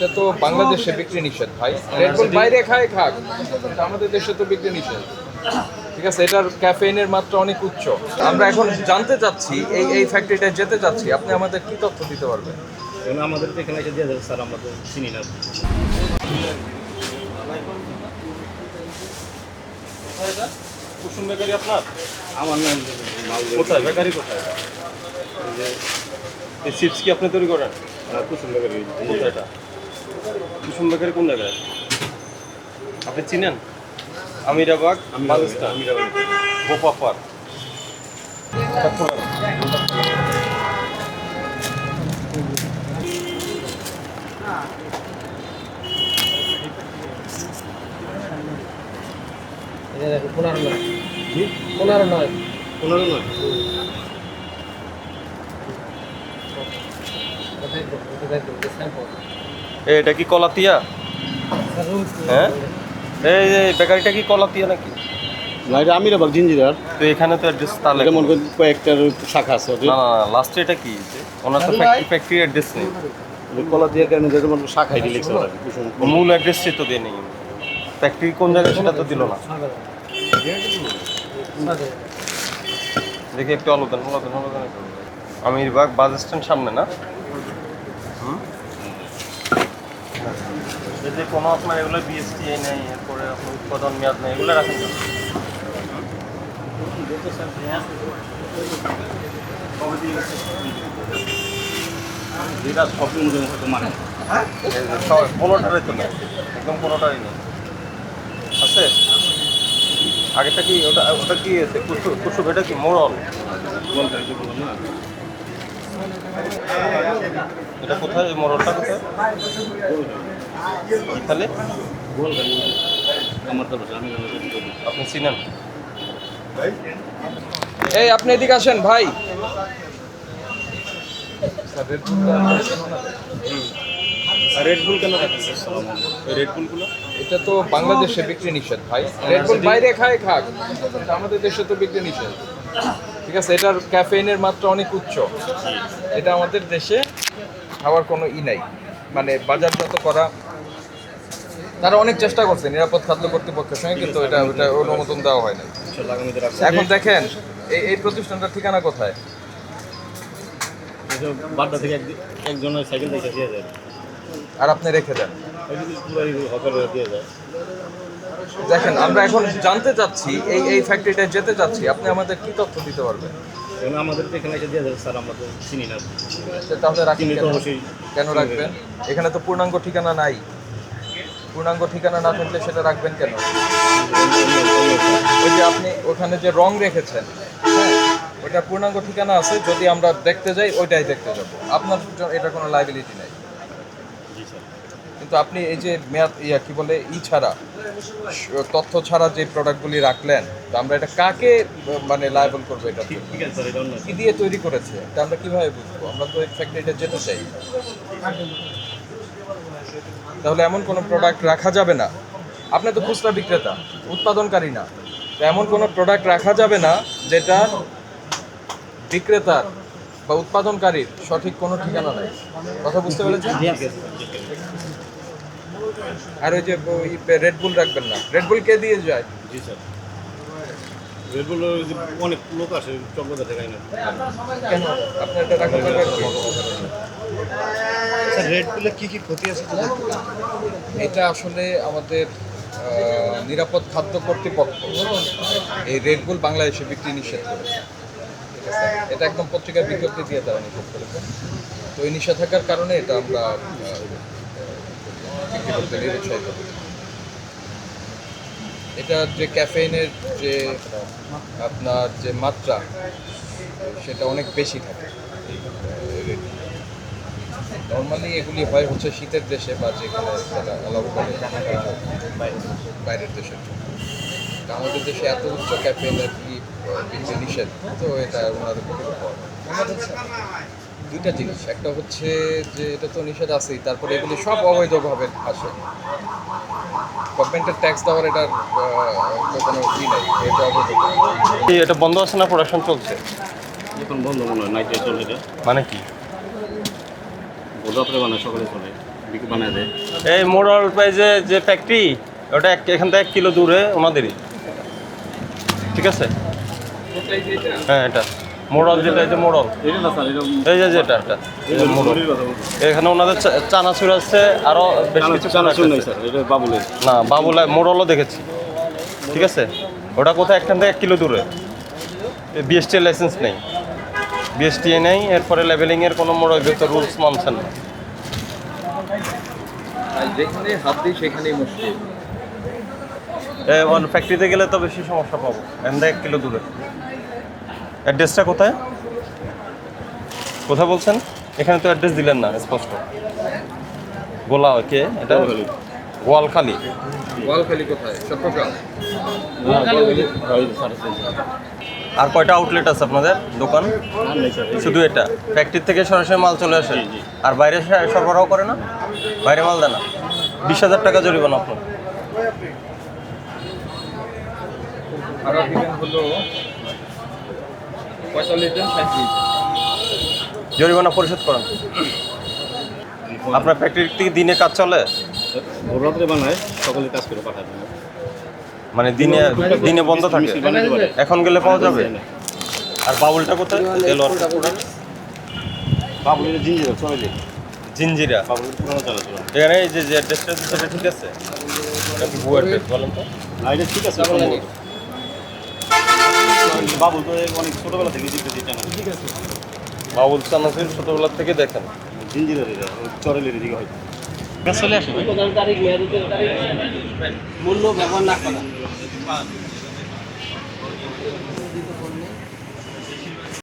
এটা তো বাংলাদেশে বিক্রি নিষেধ ভাই। রেড বুল বাইরে খায় খাক। আমাদের দেশে তো বিক্রি নিষেধ। ঠিক আছে এটার ক্যাফেইনের মাত্রা অনেক উচ্চ। আমরা এখন জানতে চাচ্ছি এই এই ফ্যাক্টরিটায় যেতে চাচ্ছি আপনি আমাদের কি তথ্য দিতে পারবেন? কারণ আমাদের তো এখানে এসে দিয়ে দেবে স্যার আমরা তো চিনি না। কুসুম বেকারি আপনার আমার নাম কোথায়? বেকারি কোথায়? এই এই চিপস কি আপনি তৈরি করেন? কুসুম বেকারি। কোথায় এটা? কুসুম বেকারি কোন জায়গায়? আপনি চিনেন? আমিরাবাগ পাকিস্তান। আমিরাবাগ। গোপাপার এটা দেখো পনেরো নয়। পনেরো নয়। পনেরো নয়? স্যাম্পল এটা কি কলাতিয়া হ্যাঁ? এই যে বেকারিটা কি কলাতিয়া নাকি? না এটা আমিরাবাগ জিঞ্জিরার। তো এখানে তো অ্যাড্রেস তাহলে এটা মনে করেন কয়েকটার শাখা আছে না না লাস্টে এটা কি? যে ওনার তো ফ্যাক্টরি ফ্যাক্টরি অ্যাড্রেস নেই। কলা দিয়ে কারণে যেটা মনে করেন শাখায় দিয়ে লিখছে ওরা মূল অ্যাড্রেসই তো দিয়ে নেই। ফ্যাক্টরি কোন জায়গায় সেটা তো দিল না। দেখি একটু আলো দেন। আমিরবাগ বাস স্ট্যান্ড সামনে না? যদি কোনো আপনার এগুলো বিএসটিআই নেই এরপরে আপনার উৎপাদন মেয়াদ নেই এগুলো রাখেন কেন? যেটা সব হয়তো মানে। কোনোটারই তো নেই একদম কোনোটারই নেই। আছে? আগেরটা কি ওটা ওটা কি আছে? কুসু কুসু এটা কি মোড়ল? এটা কোথায় মোড়লটা কোথায়? তাহলে? আপনি চিনেন? এই আপনি এদিকে আসেন ভাই। রেড কেন রাখছে এটা তো বাংলাদেশে বিক্রি নিষেধ ভাই। রেড বুল বাইরে খায় খাক। আমাদের দেশে তো বিক্রি নিষেধ। ঠিক আছে এটার ক্যাফেইনের মাত্রা অনেক উচ্চ। এটা আমাদের দেশে খাওয়ার কোনো ই নাই। মানে বাজারজাত করা তারা অনেক চেষ্টা করছে নিরাপদ খাদ্য কর্তৃপক্ষের সঙ্গে কিন্তু এটা এটা অনুমোদন দেওয়া হয় না এখন দেখেন এই এই প্রতিষ্ঠানটার ঠিকানা কোথায়? বাড্ডা থেকে একজনের সাইকেল দেখে দিয়ে যায় আর আপনি রেখে দেন। দেখেন আমরা এখন জানতে চাচ্ছি এই এই ফ্যাক্টরিটায় যেতে চাচ্ছি আপনি আমাদের কি তথ্য দিতে পারবেন? আমাদের তো এখানে এসে দিয়ে দেবে স্যার আমরা তো চিনি না। সে তাহলে? অবশ্যই। কেন রাখবেন? এখানে তো পূর্ণাঙ্গ ঠিকানা নাই। পূর্ণাঙ্গ ঠিকানা না থাকলে সেটা রাখবেন কেন? ওই যে আপনি ওখানে যে রং রেখেছেন হ্যাঁ ওটা পূর্ণাঙ্গ ঠিকানা আছে যদি আমরা দেখতে যাই ওইটাই দেখতে যাব। আপনার এটা কোনো লাইবিলিটি নাই। কিন্তু আপনি এই যে মেয়াদ ইয়া কি বলে ই ছাড়া তথ্য ছাড়া যে প্রোডাক্টগুলি রাখলেন তো আমরা এটা কাকে মানে লাইবল করব এটা কি দিয়ে তৈরি করেছে? এটা আমরা কীভাবে বুঝব? আমরা তো ফ্যাক্টরিটা যেতে চাই। তাহলে এমন কোনো প্রোডাক্ট রাখা যাবে না। আপনি তো খুচরা বিক্রেতা, উৎপাদনকারী না। এমন কোনো প্রোডাক্ট রাখা যাবে না যেটা বিক্রেতার বা উৎপাদনকারীর সঠিক কোনো ঠিকানা নাই। কথা বুঝতে পেরেছেন? আর ওই যে ওই রেড বুল রাখবেন না। রেড বুল কে দিয়ে যায়? জি, স্যার। রেডবুল অনেক লোক আসে চকবাজার থেকে আইনা। কেন? আপনার এটা? স্যার কি কি ক্ষতি আছে আসলে আমাদের নিরাপদ খাদ্য কর্তৃপক্ষ এই রেড বুল বাংলাদেশে বিক্রি নিষেধ করেছে। এটা একদম পত্রিকার বিজ্ঞপ্তি দিয়ে তারা নিষেধ করেছে। তো এই নিষেধাজ্ঞার কারণে এটা আমরা বিক্রি করতে নিরুৎসাহিত করি। এটা যে ক্যাফেইনের যে আপনার যে মাত্রা, সেটা অনেক বেশি থাকে। নর্মালি এগুলি হয় হচ্ছে শীতের দেশে বা যেখানে অ্যালাউ করে বাইরের দেশের জন্য আমাদের দেশে এত উচ্চ ক্যাফেইনের কি নিষেধ, তো এটা ওনাদের দুইটা জিনিস, একটা হচ্ছে যে এটা তো নিষেধ আছেই, তারপরে এগুলি সব অবৈধভাবে আসে। গভর্নমেন্টের ট্যাক্স দেওয়ার এটার কোনো ই নাই এটা অবৈধ। এটা বন্ধ আছে না প্রোডাকশন চলছে? এখন বন্ধ মনে হয় নাইটে চলে এটা মানে কি? পরে বানায় সকালে চলে বিক্রি বানায় দেয়। এই মোড়ল প্রাইজে যে ফ্যাক্টরি ওটা এক এখান থেকে এক কিলো দূরে ওনাদেরই। ঠিক আছে? হ্যাঁ এটা। মোড়ল যেটা এই যে মোড়ল। এই যে যেটা এটা এখানে ওনাদের চানাচুর আছে আরও বেশ কিছু চানাচুর product নাই স্যার এটা বাবুলের। না বাবুলা মোড়লও দেখেছি। ঠিক আছে? ওটা কোথায়? একখান থেকে এক কিলো দূরে। বিএসটি লাইসেন্স নেই। বিএসটি নেই এরপরে লেভেলিংয়ের কোনো মোড়ল তো রুলস মানছেন না। যেখানে হাত দিই সেখানেই মুশকিল ফ্যাক্টরিতে গেলে তো বেশি সমস্যা পাবো। এখান থেকে এক কিলো দূরে। অ্যাড্রেসটা কোথায়? কোথায় বলছেন? এখানে তো অ্যাড্রেস দিলেন না স্পষ্ট। গোলা কে এটা গোয়ালখালী। গোয়ালখালি ওয়ালখালি কোথায়? চট্টগ্রাম। আর কয়টা আউটলেট আছে আপনাদের? দোকান? শুধু এটা? ফ্যাক্টরি থেকে সরাসরি মাল চলে আসে। আর বাইরে সরবরাহ করে না? বাইরে মাল দেয় না? বিশ হাজার টাকা জরিমানা আপনার। জরিমানা পরিশোধ করেন। আপনার ফ্যাক্টরি থেকে দিনে কাজ চলে? রাত্রে বানায় সকালে কাজ করে পাঠায় মানে দিনে দিনে বন্ধ থাকে? এখন গেলে পাওয়া যাবে? আর বাবুলটা কোথায়? এলোয়ার বাবুলের জিঞ্জিরা চলে জিঞ্জিরা এখানে এই যে যে অ্যাড্রেসটা সেটা ঠিক আছে? বলেন তো? না এটা ঠিক আছে। বাবুল তো অনেক ছোটবেলা থেকে জিতে দিতে না। বাবুল চানাচুর ছোটোবেলার থেকে দেখেন। জিঞ্জিরের চরেলের দিকে হয়তো। চলে তারিখ। মূল্য ব্যবহার না করা।